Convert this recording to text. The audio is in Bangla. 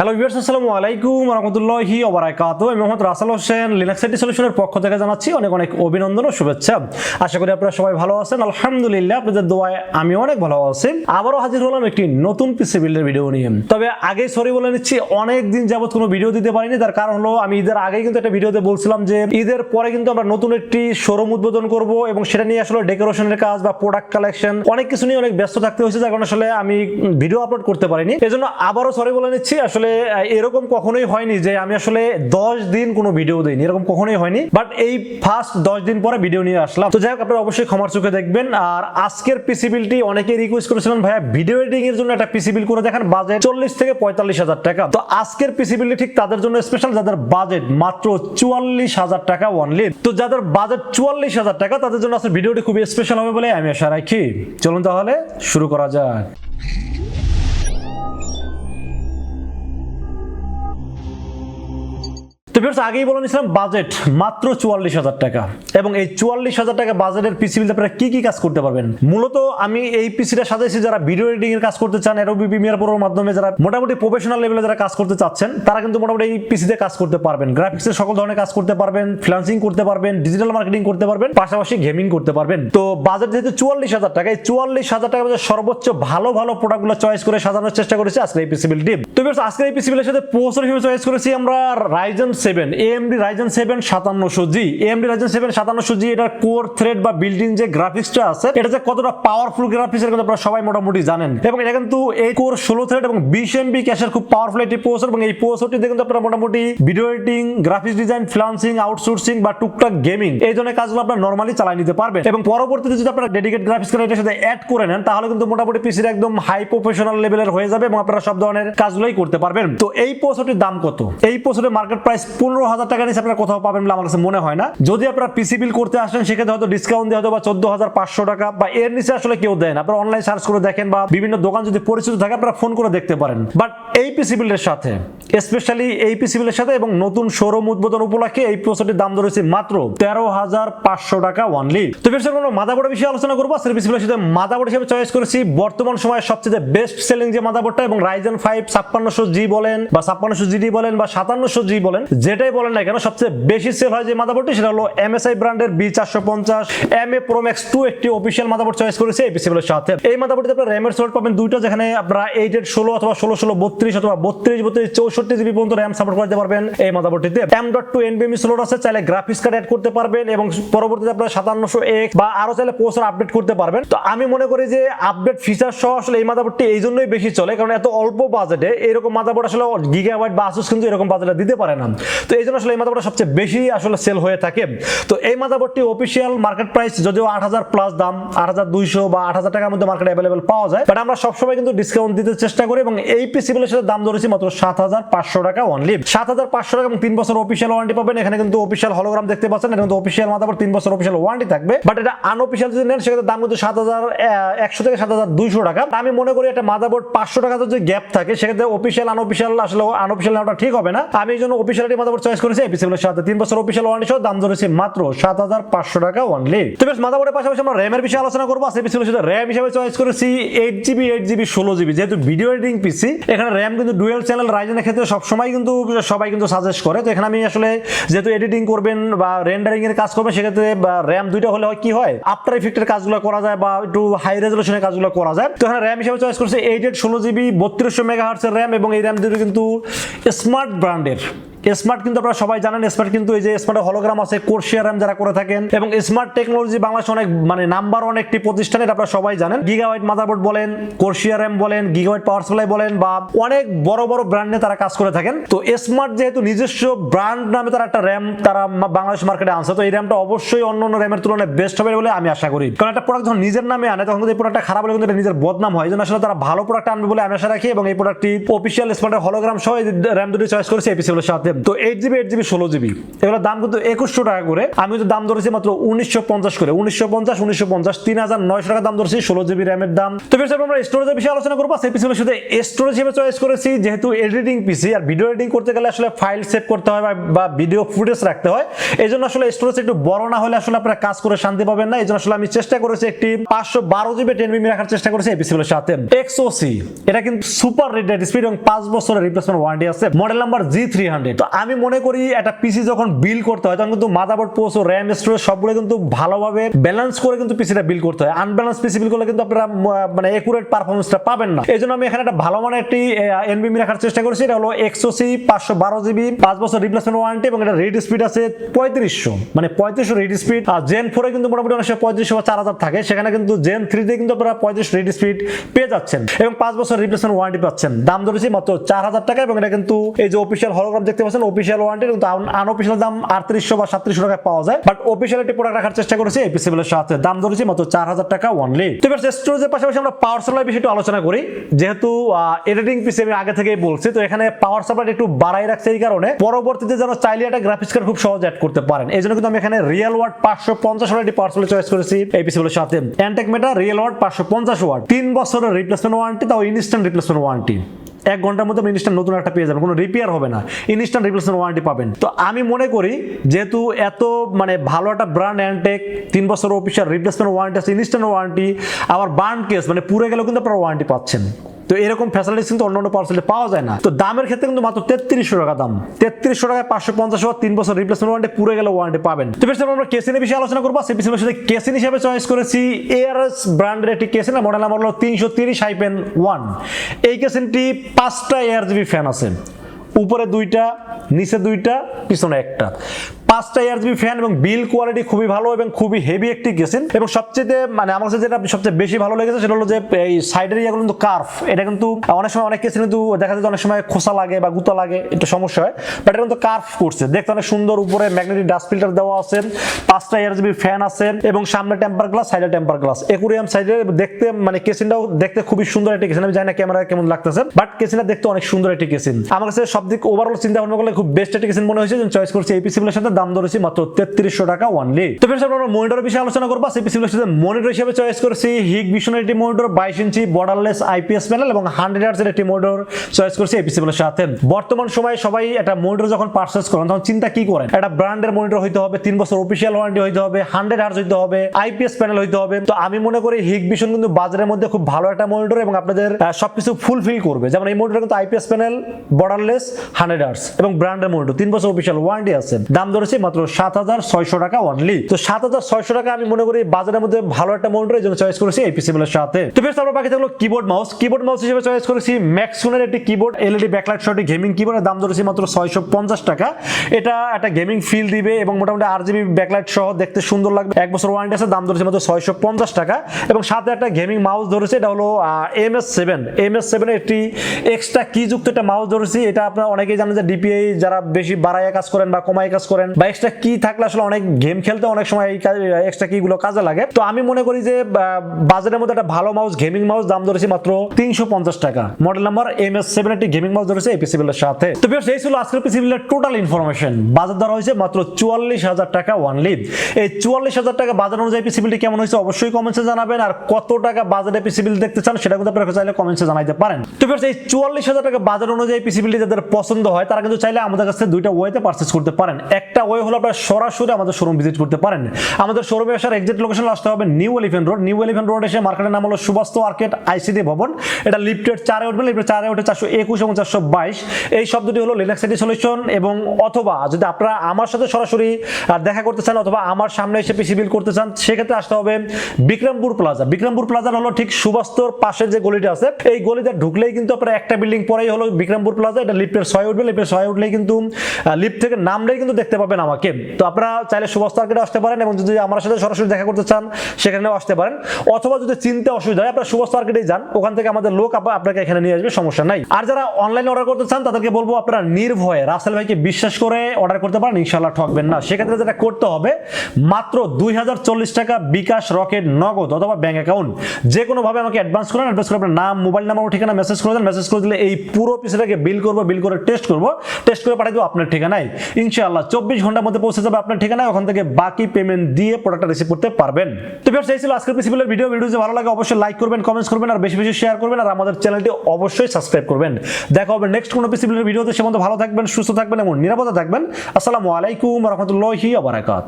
হ্যালো ভিউয়ার্স আসসালামু আলাইকুম রহমতুল্লাহি ওবারাকাতু আমি মোহাম্মদ রাসেল হোসেন লিনাক্স আইটি সলিউশনের পক্ষ থেকে জানাচ্ছি অনেক অনেক অভিনন্দন ও শুভেচ্ছা। আশা করি আপনারা সবাই ভালো আছেন। আলহামদুলিল্লাহ, আপনাদের দোয়ায় আমি অনেক ভালো আছি। আবারও হাজির হলাম একটি নতুন পিসি বিল্ডের ভিডিও নিয়ে। তবে আগেই সরি বলে নিচ্ছি, অনেক দিন যাবত কোনো ভিডিও দিতে পারিনি। তার কারণ হলো, আমি ঈদের আগেই কিন্তু একটা ভিডিওতে বলছিলাম যে, ঈদের পরে কিন্তু আমরা নতুন একটি শোরুম উদ্বোধন করব এবং সেটা নিয়ে আসলে ডেকোরেশনের কাজ বা প্রোডাক্ট কালেকশন অনেক কিছু নিয়ে অনেক ব্যস্ত থাকতে হয়েছে, যার কারণে আসলে আমি ভিডিও আপলোড করতে পারিনি। এজন্য আবারও সরি বলে নিচ্ছি, আসলে এরকম কখনোই হয়নি যে আমি আসলে দশ দিন কোনো ভিডিও দিইনি, এরকম কখনোই হয়নি। বাট এই ফার্স্ট দশ দিন পরে ভিডিও নিয়ে আসলাম। তো যাই হোক, আপনারা অবশ্যই ক্ষমার চোখে দেখবেন। আর আজকের পিসি বিলটি অনেকে রিকোয়েস্ট করেছিলেন, ভাইয়া ভিডিও এডিটিং এর জন্য একটা পিসিবিল করে দেখেন বাজেট চল্লিশ থেকে পঁয়তাল্লিশ হাজার টাকা। তো আজকের পিসি বিলটি ঠিক তাদের জন্য স্পেশাল যাদের বাজেট মাত্র চুয়াল্লিশ হাজার টাকা অনলি তো যাদের বাজেট চুয়াল্লিশ হাজার টাকা, তাদের জন্য আজকের ভিডিওটি খুবই স্পেশাল হবে বলে আমি আশা রাখি। চলুন তাহলে শুরু করা যাক। তো ভিউয়ার্স আগেই বলে নিয়েছিলাম বাজেট মাত্র চুয়াল্লিশ হাজার টাকা। এবং এই চুয়াল্লিশ হাজার টাকা বাজেটের পিসি আপনারা কি কি কাজ করতে পারবেন? মূলত আমি এই পিসিটা সাজাইছি যারা ভিডিও এডিটিং এর কাজ করতে চান এরোবি প্রিমিয়ার প্রোর মাধ্যমে যারা মোটামুটি প্রফেশনাল লেভেলে যারা কাজ করতে চাচ্ছেন, তারা কিন্তু মোটামুটি এই পিসিতে কাজ করতে পারবেন। গ্রাফিক্সের সকল ধরনের কাজ করতে পারবেন ফ্রিল্যান্সিং করতে পারবেন ডিজিটাল মার্কেটিং করতে পারবেন, পাশাপাশি গেমিং করতে পারবেন। তো বাজেট যেহেতু চুয়াল্লিশ হাজার টাকা, এই চুয়াল্লিশ হাজার টাকা সর্বোচ্চ ভালো ভালো প্রোডাক্টগুলো চয়েস করে সাজানোর চেষ্টা করেছি আজকের এই পিসি বিলটি তো আজকের এই পিসি বিলের সাথে প্রসেসর হিসেবে চয়েস করেছি আমরা Ryzen seven AMD Ryzen seven সাতান্নশো G. AMD Ryzen seven সাতান্নশো জি, এটার কোর থ্রেড বা বিল্ডিং যে গ্রাফিক্সটা আছে, এটা যে কতটা পাওয়ারফুল গ্রাফিক্স এর কথা আপনারা সবাই মোটামুটি জানেন। এবং এটা কিন্তু এই কোর ষোলো থ্রেড এবং বিশ এমবি ক্যাশের খুব পাওয়ারফুল একটি প্রসেসর এবং এই প্রসেসরটিতে কিন্তু আপনারা মোটামুটি video editing graphics design freelancing outsourcing বা টুকটাক গেমিং এই ধরনের কাজগুলো আপনারা নর্মালি চালাই নিতে পারবেন। এবং পরবর্তীতে যদি আপনারা ডেডিকেট গ্রাফিক্স কার্ড এটার সাথে অ্যাড করে নেন, তাহলে কিন্তু মোটামুটি পিসির একদম হাই প্রফেশনাল লেভেলের হয়ে যাবে এবং আপনারা সব ধরনের কাজগুলোই করতে পারবেন। তো এই প্রসেসরটির দাম কত? এই প্রসেসরের মার্কেট প্রাইস পনেরো হাজার টাকা নিচে আপনারা কোথাও পাবেন বলে আমার কাছে মনে হয় না। যদি আপনারা পিসি বিল করতে আসেন, সেক্ষেত্রে হয়তো ডিসকাউন্ট দিয়ে হয়তো বা চোদ্দ হাজার পাঁচশো টাকা বা এর নিচে আসলে কেউ দেন আপনারা অনলাইন সার্চ করে দেখেন বা বিভিন্ন দোকান যদি পরিচিত থাকে, আপনারা ফোন করে দেখতে পারেন। বাট এই পিসি বিলের সাথে স্পেশালি এই পিসি বিলের সাথে এবং নতুন শোরুম উদ্বোধন উপলক্ষে এই প্রসেসরটির দাম ধরেছে মাত্র তেরো হাজার পাঁচশো টাকা অনলি তো বিশেষ কোনো মাদাবোর্ডের বিষয়ে আলোচনা করব। আজকের পিসি বিলের সাথে মাদাবোর্ড হিসেবে চয়েস করেছি বর্তমান সময়ে সবচেয়ে বেস্ট সেলিং যে মাদাবোর্ডটা এবং রাইজেন ফাইভ ছাপ্পান্নশো জি বলেন বা ছাপ্পান্নশো জিডি বলেন বা সাতান্নশো জি বলেন। যেটাই বলেন না কেন, সবচেয়ে বেশি সেল হয় যে মাদাবোর্ডটি সেটা হলো এমএসআই ব্র্যান্ডের বি চারশো পঞ্চাশ M A pro max two একটি অফিসিয়াল মাদাবোর্ড চয়েস করেছে এই পিসিবিলের সাথে। এই মাদাবোর্ডে আপনারা র্যামের সোর্ট পাবেন দুইটা, যেখানে আপনারা এইট এইট ষোলো অথবা ষোলো ষোলো বত্রিশ অথবা বত্রিশ বত্রিশ চৌষট্টি জিবি পর্যন্ত র্যাম সাপোর্ট করতে পারবেন এই মাদাবোর্ডটিতে এম ডট টু এনবিএমি স্লোট আছে চাইলে গ্রাফিক্স কার্ড অ্যাড করতে পারবেন এবং পরবর্তীতে আপনারা সাতান্নশো এক্স বা আরও চাইলে প্রসেসর আপডেট করতে পারবেন। তো আমি মনে করি যে আপডেট ফিচার সহ আসলে এই মাদাবোর্ডটি এই জন্যই বেশি চলে, কারণ এত অল্প বাজেটে এরকম মাদাবোর্ড আসলে গিগাবাইট বা আসুস কিন্তু এরকম বাজেটে দিতে পারে না। তো এই জন্য আসলে এই মাদাবোর্ডটা সবচেয়ে বেশি আসলে সেল হয়ে থাকে। তো এই মাদাবোর্ডটি অফিসিয়াল মার্কেট প্রাইস যদিও আট হাজার প্লাস দাম, আট হাজার দুইশো বা আট হাজার টাকার মধ্যে মার্কেট অ্যাভেলেবেল পাওয়া যায়। বাট আমরা সবসময় কিন্তু ডিসকাউন্ট দিতে চেষ্টা করি এবং এই পিসিবিলের সাথে দাম ধরেছি মাত্র সাত হাজার পাঁচশো টাকা অনলি সাত হাজার পাঁচশো টাকা এবং তিন বছর অফিসিয়াল ওয়ারেন্টি পাবেন। এখানে কিন্তু অফিসিয়াল হলোগ্রাম দেখতে পাচ্ছেন। এটা কিন্তু অফিসিয়াল মাদাবোর্ড, তিন বছর অফিসিয়াল ওয়ারেন্টি থাকবে। বাট এটা আনঅফিসিয়াল যদি নেন, সেক্ষেত্রে দাম কিন্তু সাত হাজার একশো থেকে সাত হাজার দুইশো টাকা। আমি মনে করি একটা মাদাবোর্ড পাঁচশো টাকা যদি গ্যাপ থাকে, সেক্ষেত্রে অফিসিয়াল আনঅফিসিয়াল আসলে আনঅফিসিয়াল নেওয়াটা ঠিক হবে না। আমি এই জন্য অফিসিয়ালিটি মাদাবোর্ড চয়েস করেছি এই পিসিবিলের সাথে তিন বছর অফিসিয়াল ওয়ারেন্টি সহ দাম ধরেছি মাত্র সাত হাজার পাঁচশো টাকা অনলি তো বেশ মাদাবোর্ডের পাশাপাশি আমরা র্যামের বিষয়ে আলোচনা করব। সেই পিসিবিলের সাথে র্যাম হিসেবে চয়েস করেছি এইট জিবি এইট জিবি ষোলো জিবি যেহেতু ভিডিও এডিটিং পিসি এখানে র্যাম কিন্তু ডুয়েল চ্যানেল রাইজেনের ক্ষেত্রে সবসময় কিন্তু সবাই কিন্তু সাজেস্ট করে। তো এখানে আমি আসলে যেহেতু এডিটিং করবেন বা রেন্ডারিং এর কাজ করবেন, সেক্ষেত্রে র্যাম দুইটা হলে হয় কি হয়? আফটার ইফেক্টের কাজগুলো করা যায় বা একটু হাই রেজলিউশনের কাজগুলো করা যায়। তো এখানে র্যাম হিসেবে চয়েস করছে এইট এইট ষোলো জিবি বত্রিশশো মেগা হার্টসের র্যাম এবং এই র্যাম দুটো কিন্তু স্মার্ট ব্র্যান্ডের স্মার্ট কিন্তু আপনারা সবাই জানেন স্মার্ট কিন্তু এই যে স্মার্ট হলোগ্রাম আছে কোর্সিয়া র্যাম যারা করে থাকেন, এবং স্মার্ট টেকনোলজি বাংলাদেশ অনেক মানে নাম্বার ওয়ান একটি প্রতিষ্ঠান, এটা আপনারা সবাই জানেন। গিগাওয়াইট মাদারবোর্ড বলেন কোর্সিয়া র্যাম বলেন গিগাওয়াইট পাওয়ার সাপ্লাই বলেন, বা অনেক বড় বড় ব্র্যান্ডে তারা কাজ করে থাকেন। তো স্মার্ট যেহেতু নিজস্ব ব্র্যান্ড নামে তারা একটা র্যাম তারা বাংলাদেশ মার্কেটে আনছে, তো এই র্যামটা অবশ্যই অন্য অন্য র্যামের তুলনায় বেস্ট হবে বলে আমি আশা করি। কারণ একটা প্রোডাক্ট যখন নিজের নামে আনে, তখন কিন্তু এই প্রোডাক্টটা খারাপ হলে কিন্তু এটা নিজের বদনাম হয়। এই জন্য আসলে তারা ভালো প্রোডাক্ট আনবে বলে আমি আশা রাখি, এবং এই প্রোডাক্টটি অফিসিয়াল স্মার্টের হলোগ্রাম সহ র্যাম দুটি চয়েস করেছে এপিসিগুলোর সাথে সাথে। তো এইট জিবি এইট জিবি ষোলো জিবি এগুলোর দাম কিন্তু একুশশো টাকা করে। আমি কিন্তু দাম ধরেছি মাত্র উনিশশো পঞ্চাশ করে। উনিশশো পঞ্চাশ উনিশশো পঞ্চাশ, তিন হাজার নয়শো টাকা দাম ধরেছি, ষোলো জিবি র্যামের দাম। তো বেশ আমরা স্টোরেজের বিষয়ে আলোচনা করব। সেই পিছনে শুধু স্টোরেজ হিসেবে চয়েস করেছি, যেহেতু এডিটিং পিসি আর ভিডিও এডিটিং করতে গেলে আসলে ফাইল সেভ করতে হয় বা- ভিডিও ফুটেজ রাখতে হয়। এই জন্য আসলে স্টোরেজ একটু বড় না হলে আসলে আপনারা কাজ করে শান্তি পাবেন না। এই জন্য আসলে আমি চেষ্টা করেছি একটি পাঁচশো বারো জিবি টেন বিবি রাখার চেষ্টা করেছি এই পিসিগুলোর সাথে। এক্সওসি এটা কিন্তু সুপার রেটেড স্পিড এবং পাঁচ বছরের রিপ্লেসমেন্ট ওয়ারেন্টি আছে। Model number G three hundred তো আমি মনে করি একটা পিসি যখন বিল করতে হয়, তখন কিন্তু মাদারবোর্ড পোস্ট ও র্যাম স্টোরেজ সবগুলো কিন্তু ভালোভাবে ব্যালেন্স করে কিন্তু পিসিটা বিল করতে হয়। আনব্যালেন্স পিসি বিল করলে কিন্তু আপনারা মানে একুরেট পারফরমেন্সটা পাবেন না। এই আমি এখানে একটা ভালো মানের একটি এনবিএম রাখার চেষ্টা করেছি। এটা হলো এক্সওসি পাঁচশো বারো জিবি পাঁচ বছর রিপ্লেসমেন্ট ওয়ারেন্টি এবং এটা রিড স্পিড আছে পঁয়ত্রিশশো। মানে পঁয়ত্রিশশো রিড স্পিড আর জেন ফোরে কিন্তু মোটামুটি অনেক সময় পঁয়ত্রিশশো বা চার হাজার থাকে। সেখানে কিন্তু জেন থ্রিতে কিন্তু আপনারা পঁয়ত্রিশ রিড স্পিড পেয়ে যাচ্ছেন। এবং পাঁচ বছর রিপ্লেসমেন্ট ওয়ারেন্টি পাচ্ছেন। দাম ধরেছি মাত্র চার হাজার টাকা এবং এটা কিন্তু এই যে অফিসিয়াল হলোগ্রাম দেখতে পাচ্ছেন অফিসিয়াল ওয়ারেন্টি কিন্তু আনঅফিসিয়াল দাম আটত্রিশশো বা সাতত্রিশশো টাকায় পাওয়া যায়। বাট অফিসিয়াল একটি প্রোডাক্ট রাখার চেষ্টা করেছি এই পিসিবিলের সাথে দাম ধরেছি মাত্র চার হাজার টাকা অনলি তো এবার স্টোরেজের পাশাপাশি আমরা পাওয়ার সাপ্লাই বিষয়ে একটু আলোচনা করি। যেহেতু এডিটিং পিসি আমি আগে থেকেই বলছি, তো এখানে পাওয়ার সাপ্লাই একটু বাড়াই রাখছে এই কারণে। পরবর্তীতে যেন চাইলে একটা গ্রাফিক্স কার্ড খুব সহজ অ্যাড করতে পারেন। এই জন্য কিন্তু আমি এখানে রিয়েল ওয়ার্ড পাঁচশো পঞ্চাশ ওয়ার্ড একটি পাওয়ার সাপ্লাই চয়েস করেছি এই পিসিগুলোর সাথে অ্যান্টেক মেটা রিয়েল ওয়ার্ড পাঁচশো পঞ্চাশ ওয়াট। তিন বছরের রিপ্লেসমেন্ট ওয়ারেন্টি তাও ইনস্ট্যান্ট রিপ্লেসমেন্ট ওয়ারেন্টি এক ঘণ্টার মধ্যে আপনি ইনস্ট্যান্ট নতুন একটা পেয়ে যাবেন, কোনো রিপেয়ার হবে না ইনস্ট্যান্ট রিপ্লেসমেন্ট ওয়ারেন্টি পাবেন। তো আমি মনে করি, যেহেতু এত মানে ভালো একটা ব্র্যান্ড অ্যান্টেক তিন বছর অফিসার রিপ্লেসমেন্ট ওয়ারেন্টি আছে ইনস্ট্যান্ট ওয়ারেন্টি আবার বার্ন কেস মানে পুরে গেলেও কিন্তু আপনারা ওয়ারেন্টি পাচ্ছেন। তো এরকম ফ্যাসিলিটিস কিন্তু অন্য অন্য পার্সেন্টে পাওয়া যায় না। তো দামের ক্ষেত্রে কিন্তু মাত্র তেত্রিশশো টাকা দাম। তেত্রিশশো টাকায় পাঁচশো পঞ্চাশ ওয়াট তিন বছর রিপ্লেসমেন্ট ওয়ারেন্টি পুরো গেলে ওয়ারেন্টি পাবেন। তো বেশ, আমরা কেসিনের বিষয়ে আলোচনা করব। সেই বিষয়ে সাথে কেসিন হিসেবে চয়েস করেছি এআরএস ব্র্যান্ডের একটি কেসিন মডেল নাম্বার হলো তিনশো তিরিশ হাইপেন ওয়ান এই কেসিনটি পাঁচটা এয়ার জিবি ফ্যান আছে। উপরে দুইটা, নিচে দুইটা, পিছনে একটা। পাঁচটা এয়ার জিবি ফ্যান এবং বিল কোয়ালিটি খুবই ভালো এবং খুবই হেভি একটি কেসিন এবং সবচেয়ে মানে আমার কাছে যেটা সবচেয়ে বেশি ভালো লেগেছে সেটা হলো যে, এই সাইডের ইয়াগুলো কিন্তু কার্ভ এটা কিন্তু অনেক সময় অনেক কিন্তু দেখা যায় অনেক সময় খোসা লাগে বা গুতা লাগে একটু সমস্যা হয়। বাট এটা কিন্তু কার্ভ করছে। দেখতে অনেক সুন্দর, উপরে ম্যাগনেটিক ডাস্ট ফিল্টার দেওয়া আছে, পাঁচটা এয়ার জিবি ফ্যান আছে এবং সামনে টেম্পার গ্লাস সাইডে টেম্পার গ্লাস একুরিয়াম সাইডে দেখতে মানে কেসিনটাও দেখতে খুবই সুন্দর একটি কেসিন আমি জানি না ক্যামেরা কেমন লাগতেছে বাট কেসিনটা দেখতে অনেক সুন্দর একটি কেসিন আমার কাছে সব দিক ওভারঅল চিন্তা ভাবনা করলে খুব বেস্ট একটি কেসিন মনে হয়েছে চয়েস করছি এই পিসিগুলোর সাথে দাম ধরেছি মাত্র তেত্রিশশো টাকা ওয়ানলি তো ফ্রেন্ডস আমরা মনিটরের বিষয়ে আলোচনা করব। সেই পিসিগুলোর মনিটর হিসেবে চয়েস করেছি। হিগ ভিশনের একটি মনিটর বাইশ ইঞ্চি বর্ডারলেস আইপিএস প্যানেল এবং হান্ড্রেড আর্টসের একটি মনিটর চয়েস করেছি এই পিসিগুলোর সাথে। বর্তমান সময়ে সবাই একটা মনিটর যখন পারচেস করেন, তখন চিন্তা কি করেন? একটা ব্র্যান্ডের মনিটর হইতে হবে, তিন বছর অফিসিয়াল ওয়ারেন্টি হইতে হবে হান্ড্রেড আর্টস হইতে হবে আইপিএস প্যানেল হইতে হবে। তো আমি মনে করি হিগ ভিশন কিন্তু বাজারের মধ্যে খুব ভালো একটা মনিটর এবং আপনাদের সবকিছু ফুলফিল করবে। যেমন এই মনিটর কিন্তু IPS panel borderless hundred hertz এবং ব্র্যান্ডের মনিটর তিন বছর অফিসিয়াল ওয়ারেন্টি আছে। দাম ধরেছে মাত্র সাত হাজার ছয়শো টাকা অনলি তো সাত হাজার ছয়শো টাকা আমি মনে করি বাজারের মধ্যে ভালো একটা মনিটর এই জন্য চয়েস করেছি এই পিসিবিলের সাথে। তো বেশ আমরা বাকি থাকল কিবোর্ড মাউস কিবোর্ড মাউস হিসেবে চয়েস করেছি ম্যাক্সুনের একটি keyboard LED backlight shorty gaming কিবোর্ডের দাম ধরেছি মাত্র ছয়শো পঞ্চাশ টাকা। এটা একটা গেমিং ফিল দিবে এবং মোটামুটি আর জিবি ব্যাকলাইট সহ দেখতে সুন্দর লাগবে। এক বছর ওয়ারেন্টি আছে, দাম ধরেছে মাত্র ছয়শো পঞ্চাশ টাকা। এবং সাথে একটা গেমিং মাউস ধরেছে, এটা হলো M S seven M S সেভেনের একটি এক্সট্রা কি যুক্ত একটা মাউস ধরেছি। এটা আপনারা অনেকেই জানেন যে ডিপিআই যারা বেশি বাড়াইয়া কাজ করেন বা কমায় কাজ করেন বা এক্সট্রা কি থাকলে আসলে অনেক গেম খেলতে অনেক সময় এই এক্সট্রা কি গুলো কাজে লাগে। তো আমি মনে করি যে বাজারের মধ্যে একটা ভালো মাউস গেমিং মাউস দাম ধরেছি মাত্র তিনশো পঞ্চাশ টাকা। Model number M S seven একটি গেমিং মাউস ধরেছে এই পিসিবিলের সাথে। তো বিয়ার্স, এই ছিল আজকের পিসিবিলের টোটাল ইনফরমেশন বাজার দর হয়েছে মাত্র চুয়াল্লিশ হাজার টাকা ওয়ান লিড এই চুয়াল্লিশ হাজার টাকা বাজার অনুযায়ী পিসিবিলটি কেমন হয়েছে অবশ্যই কমেন্টসে জানাবেন। আর কত টাকা বাজারে পিসিবিল দেখতে চান সেটা কিন্তু আপনারা চাইলে কমেন্টসে জানাইতে পারেন। তো বিয়ার্স, এই চুয়াল্লিশ হাজার টাকা বাজার অনুযায়ী পিসিবিলিটি যাদের পছন্দ হয় তারা কিন্তু চাইলে আমাদের কাছে দুইটা ওয়েতে পারচেস করতে পারেন। একটা ওয়ে হলো আপনারা সরাসরি আমাদের শোরুম ভিজিট করতে পারেন। আমাদের শোরুমে আসার এক্সাক্ট লোকেশন আসতে হবে new elephant road new elephant road এসে মার্কেটের নাম হলো সুবাস্ত মার্কেট আইসিডি ভবন। এটা লিফটেড চারে উঠবে লিফটেড চারে উঠে চারশো একুশ এবং চারশো বাইশ। এই শব্দটি হলো লিনাক্স সিটি সলিউশন এবং অথবা যদি আপনারা আমার সাথে সরাসরি দেখা করতে চান অথবা আমার সামনে এসে পিসি বিল করতে চান, সেক্ষেত্রে আসতে হবে বিক্রমপুর প্লাজা বিক্রমপুর প্লাজা হলো ঠিক সুবাস্তর পাশে যে গলিটা আছে, এই গলিতে ঢুকলেই কিন্তু আপনার একটা বিল্ডিং পরেই হলো বিক্রমপুর প্লাজা এটা লিফটের ছয় উঠবে লিফটের ছয় উঠলেই কিন্তু লিফট থেকে নামলেই কিন্তু দেখতে পাবেন আমাকে। তো আপনারা চাইলে সুভাষ মার্কেটে আসতে পারেন এবং যদি আমার সাথে সরাসরি দেখা করতে চান সেখানেও আসতে পারেন। অথবা যদি চিনতে অসুবিধা হয়, আপনারা সুভাষ মার্কেটে যান। ওখান থেকে আমাদের লোক আপনাকে এখানে নিয়ে আসবে, সমস্যা নাই। আর যারা অনলাইনে অর্ডার করতে চান, তাদেরকে বলব আপনারা নির্ভয়ে, রাসেল ভাইকে বিশ্বাস করে অর্ডার করতে পারেন ইনশাল্লাহ ঠকবেন না। সেক্ষেত্রে যেটা করতে হবে, মাত্র দুই হাজার চল্লিশ টাকা বিকাশ রকেট নগদ অথবা ব্যাঙ্ক অ্যাকাউন্ট যে কোনোভাবে আমাকে অ্যাডভান্স করেন অ্যাডভান্স করে আপনার নাম মোবাইল নাম্বার ঠিকানা মেসেজ করে দেন। মেসেজ করে দিলে এই পুরো পিসটাকে বিল করব বিল করে টেস্ট করব। টেস্ট করে পাঠিয়ে দেবো আপনার ঠিকানায়। ইনশাআল্লাহ, চব্বিশ ঘণ্টার মধ্যে পৌঁছে যাবে আপনার ঠিকানায়, ওখান থেকে বাকি পেমেন্ট দিয়ে প্রোডাক্টটা রিসিভ করতে পারবেন। তো ফের এই ছিল আজকের পিসিবিলের ভিডিও ভিডিও ভালো লাগে, অবশ্যই লাইক করবেন কমেন্টস করবেন, আর বেশি বেশি শেয়ার করবেন, আর আমাদের চ্যানেলটি অবশ্যই সাবস্ক্রাইব করবেন। দেখা হবে নেক্সট কোনো পিসিবিলের ভিডিওতে সে মধ্যে ভালো থাকবেন, সুস্থ থাকবেন এবং নিরাপদে থাকবেন। আসসালামু আলাইকুম রহমতুল্লাহি আবরাকাত